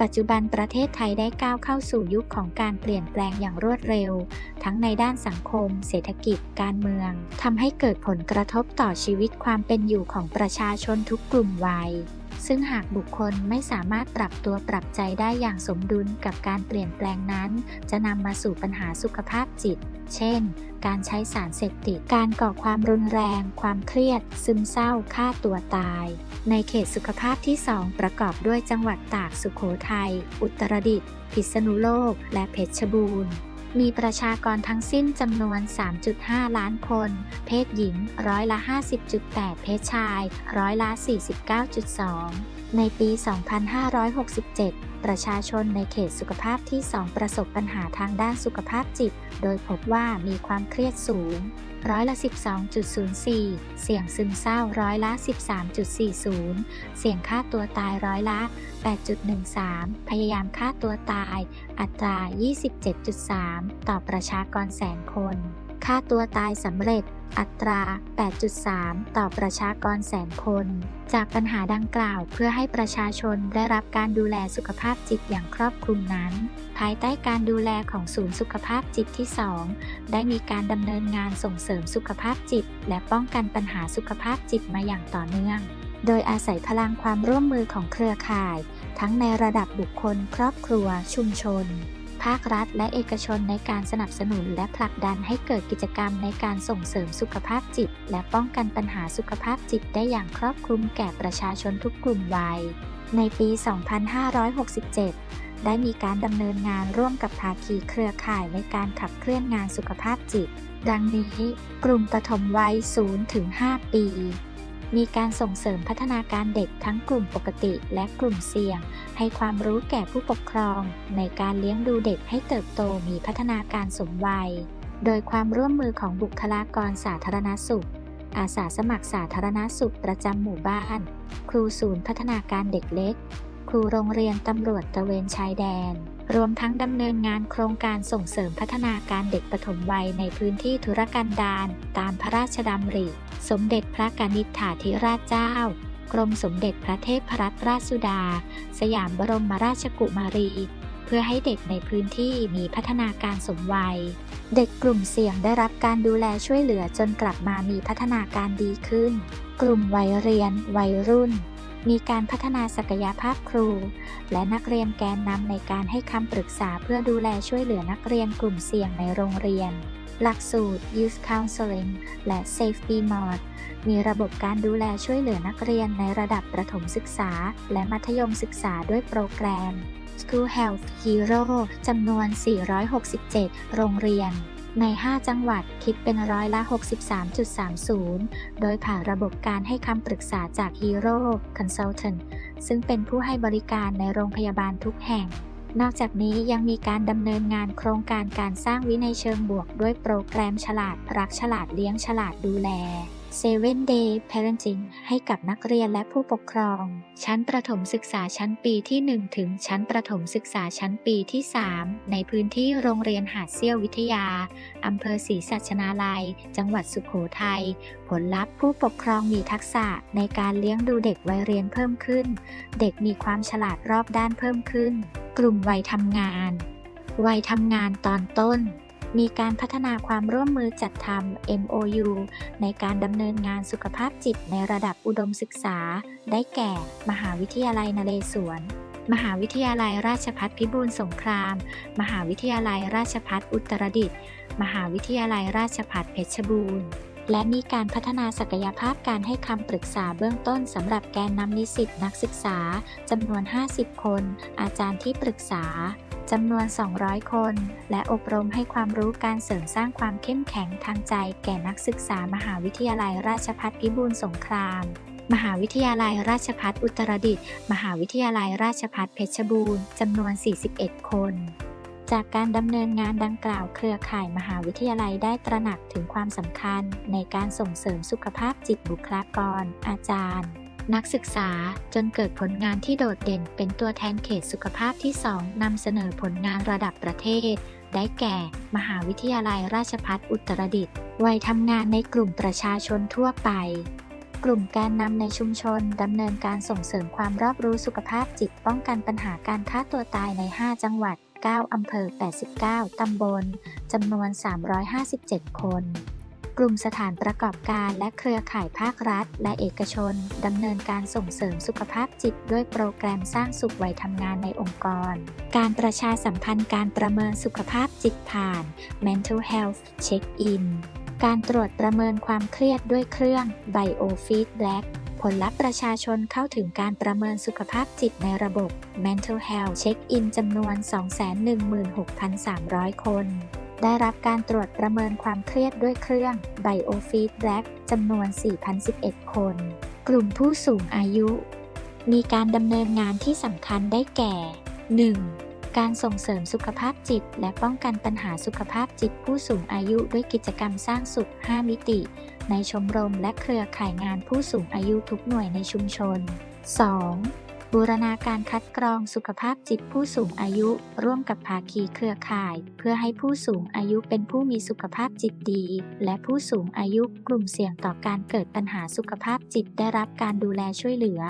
ปัจจุบันประเทศไทยได้ก้าวเข้าสู่ยุคของการเปลี่ยนแปลงอย่างรวดเร็ว ทั้งในด้านสังคม เศรษฐกิจ การเมืองทำให้เกิดผลกระทบต่อชีวิตความเป็นอยู่ของประชาชนทุกกลุ่มวัย ซึ่งหากบุคคลไม่สามารถปรับตัวปรับใจได้อย่างสมดุลกับการเปลี่ยนแปลงนั้น จะนำมาสู่ปัญหาสุขภาพจิต เช่น การใช้สารเสพติด การก่อความรุนแรง ความเครียด ซึมเศร้า ฆ่าตัวตาย ในเขตสุขภาพที่ 2 ประกอบด้วยจังหวัดตาก สุขโขทัย อุตรดิตถ์ พิษณุโลก และเพชรบูรณ์ มีประชากรทั้งสิ้นจำนวน 3.5 ล้านคน เพศหญิงร้อยละ 50.8 เพศชาย ร้อยละ 49.2 ในปี 2567 ประชาชนในเขตสุขภาพที่ 2 ประสบปัญหาทางด้านสุขภาพจิต โดยพบว่ามีความเครียดสูง ร้อยละ 12.04 เสี่ยงซึมเศร้าร้อยละ 13.40 เสี่ยงฆ่าตัวตายร้อยละ 8.13 พยายามฆ่าตัวตาย อัตรา 27.3 ต่อประชากรแสนคน ฆ่าตัวตายสำเร็จอัตรา 8.3 ต่อประชากรแสนคน จากปัญหาดังกล่าวเพื่อให้ประชาชนได้รับการดูแลสุขภาพจิตอย่างครอบคลุมนั้น ภายใต้การดูแลของศูนย์สุขภาพจิตที่ 2 ได้มีการดำเนินงานส่งเสริมสุขภาพจิต และป้องกันปัญหาสุขภาพจิตมาอย่างต่อเนื่อง โดยอาศัยพลังความร่วมมือของเครือข่าย ทั้งในระดับบุคคล ครอบครัว ชุมชน ภาครัฐและเอกชนในการสนับสนุนและผลักดันให้เกิดกิจกรรมในการส่งเสริมสุขภาพจิต และป้องกันปัญหาสุขภาพจิตได้อย่างครอบคลุมแก่ประชาชนทุกกลุ่มวัย ในปี 2567 ได้มีการดำเนินงานร่วมกับภาคีเครือข่ายในการขับเคลื่อนงานสุขภาพจิต ดังนี้ กลุ่มปฐมวัย0-5ปี มีการส่งเสริมพัฒนาการเด็กทั้งกลุ่มปกติและกลุ่มเสี่ยง ให้ความรู้แก่ผู้ปกครอง ในการเลี้ยงดูเด็กให้เติบโตมีพัฒนาการสมวัย โดยความร่วมมือของบุคลากรสาธารณสุข อาสาสมัครสาธารณสุขประจำหมู่บ้าน ครูศูนย์พัฒนาการเด็กเล็ก ครูโรงเรียนตำรวจตระเวนชายแดน รวมทั้งดำเนินงานโครงการส่งเสริมพัฒนาการเด็กปฐมวัยในพื้นที่ธุรกันดารตามพระราชดำริ สมเด็จพระกนิษฐาธิราชเจ้า กรมสมเด็จพระเทพรัตนราชสุดา สยามบรมราชกุมารี เพื่อให้เด็กในพื้นที่มีพัฒนาการสมวัย เด็กกลุ่มเสี่ยงได้รับการดูแลช่วยเหลือจนกลับมามีพัฒนาการดีขึ้น กลุ่มวัยเรียน วัยรุ่น มีการพัฒนาศักยภาพครู และนักเรียนแกนนำในการให้คำปรึกษาเพื่อดูแลช่วยเหลือนักเรียนกลุ่มเสี่ยงในโรงเรียน หลักสูตร Youth Counseling และ Safety Mode มีระบบการดูแลช่วยเหลือนักเรียนในระดับประถมศึกษา และมัธยมศึกษาด้วยโปรแกรม School Health Hero จำนวน 467 โรงเรียน ใน 5 จังหวัดคิดเป็นร้อยละ 63.30 โดยผ่านระบบการให้คำปรึกษาจาก Hero Consultant ซึ่งเป็นผู้ให้บริการในโรงพยาบาลทุกแห่ง นอกจากนี้ยังมีการดำเนินงานโครงการการสร้างวินัยเชิงบวกด้วยโปรแกรมฉลาดรักฉลาดเลี้ยงฉลาดดูแล Seven Day Parenting ให้กับนักเรียนและผู้ปกครอง ชั้นประถมศึกษาชั้นปีที่ 1 ถึงชั้นประถมศึกษาชั้นปีที่ 3 ในพื้นที่โรงเรียนหาดเซี่ยววิทยา อำเภอศรีสัชนาลัย จังหวัดสุขโขทัย ผลลัพธ์ผู้ปกครองมีทักษะในการเลี้ยงดูเด็กวัยเรียนเพิ่มขึ้น เด็กมีความฉลาดรอบด้านเพิ่มขึ้น กลุ่มวัยทำงาน วัยทำงานตอนต้น มีการพัฒนาความร่วมมือจัดทำ MOU ในการดำเนินงานสุขภาพจิตในระดับอุดมศึกษา ได้แก่ มหาวิทยาลัยนเรศวร มหาวิทยาลัยราชภัฏพิบูลสงคราม มหาวิทยาลัยราชภัฏอุตรดิตถ์ มหาวิทยาลัยราชภัฏเพชรบูรณ์และมีการพัฒนาศักยภาพการให้คำปรึกษาเบื้องต้นสำหรับแกนนำนิสิตนักศึกษาจำนวน 50 คน อาจารย์ที่ปรึกษา จำนวน 200 คน และอบรมให้ความรู้การเสริมสร้างความเข้มแข็งทางใจแก่นักศึกษามหาวิทยาลัยราชภัฏพิบูลสงคราม มหาวิทยาลัยราชภัฏอุตรดิตถ์ มหาวิทยาลัยราชภัฏเพชรบูรณ์ จำนวน 41 คน จากการดำเนินงานดังกล่าวเครือข่ายมหาวิทยาลัยได้ตระหนักถึงความสำคัญในการส่งเสริมสุขภาพจิตบุคลากร อาจารย์ นักศึกษาจนเกิดผลงานที่โดดเด่นเป็นตัวแทนเขตสุขภาพที่ 2นำเสนอผลงานระดับประเทศ ได้แก่ มหาวิทยาลัยราชภัฏอุตรดิตถ์วัยทำงานในกลุ่มประชาชนทั่วไป กลุ่มแกนนำในชุมชนดำเนินการส่งเสริมความรอบรู้สุขภาพจิตป้องกันปัญหาการฆ่าตัวตายใน 5 จังหวัด 9 อำเภอ 89 ตำบลจำนวน 357 คน กลุ่มสถานประกอบการและเครือข่ายภาครัฐ และเอกชนดำเนินการส่งเสริมสุขภาพจิตด้วยโปรแกรมสร้างสุขวัยทำงานในองค์กร การประชาสัมพันธ์การประเมินสุขภาพจิตผ่าน Mental Health Check-in การตรวจประเมินความเครียดด้วยเครื่อง Biofeedback ผลลัพธ์ประชาชนเข้าถึงการประเมินสุขภาพจิตในระบบ Mental Health Check-in จำนวน 216,300 คน ได้รับการตรวจประเมินความเครียดด้วยเครื่อง Biofeedback จำนวน 4,011 คน กลุ่มผู้สูงอายุ มีการดำเนินงานที่สำคัญได้แก่ 1. การส่งเสริมสุขภาพจิต และป้องกันปัญหาสุขภาพจิตผู้สูงอายุด้วยกิจกรรมสร้างสุข 5 มิติ ในชมรมและเครือข่ายงานผู้สูงอายุทุกหน่วยในชุมชน 2. บูรณาการคัดกรองสุขภาพจิตผู้สูงอายุ ร่วมกับภาคีเครือข่าย เพื่อให้ผู้สูงอายุเป็นผู้มีสุขภาพจิตดี และผู้สูงอายุกลุ่มเสี่ยงต่อการเกิดปัญหาสุขภาพจิตได้รับการดูแลช่วยเหลือ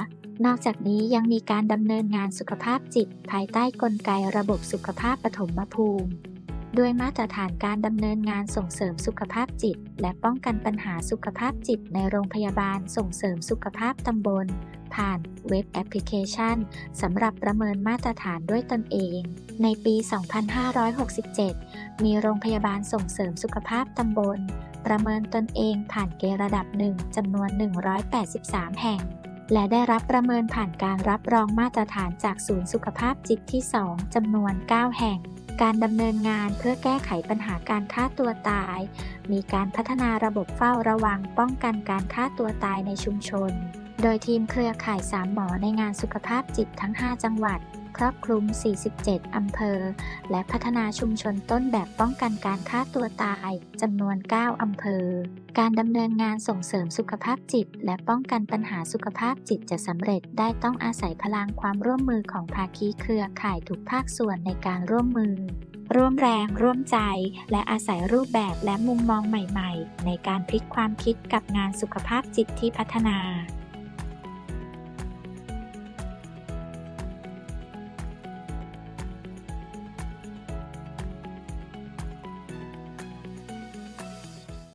นอกจากนี้ยังมีการดำเนินงานสุขภาพจิต ภายใต้กลไกระบบสุขภาพปฐมภูมิ ด้วยมาตรฐานการดำเนินงานส่งเสริมสุขภาพจิต และป้องกันปัญหาสุขภาพจิตในโรงพยาบาลส่งเสริมสุขภาพตำบล ผ่านเว็บแอปพลิเคชันสำหรับประเมินมาตรฐานด้วยตนเอง ในปี 2567 มีโรงพยาบาลส่งเสริมสุขภาพตำบล ประเมินตนเองผ่านเกณฑ์ระดับหนึ่งจำนวน 183 แห่งและได้รับประเมินผ่านการรับรองมาตรฐานจากศูนย์สุขภาพจิตที่ 2 จำนวน 9 แห่ง การดำเนินงานเพื่อแก้ไขปัญหาการฆ่าตัวตาย มีการพัฒนาระบบเฝ้าระวังป้องกันการฆ่าตัวตายในชุมชน โดยทีมเครือข่าย3หมอในงานสุขภาพจิตทั้ง 5 จังหวัด ครอบคลุม 47 อำเภอ และพัฒนาชุมชนต้นแบบป้องกันการฆ่าตัวตายจำนวน 9 อำเภอ การดำเนินงานส่งเสริมสุขภาพจิต และป้องกันปัญหาสุขภาพจิตจะสำเร็จได้ต้องอาศัยพลังความร่วมมือของภาคีเครือข่ายทุกภาคส่วนในการร่วมมือร่วมแรงร่วมใจ และอาศัยรูปแบบและมุมมองใหม่ ๆ ในการพลิกความคิดกับงานสุขภาพจิตที่พัฒนา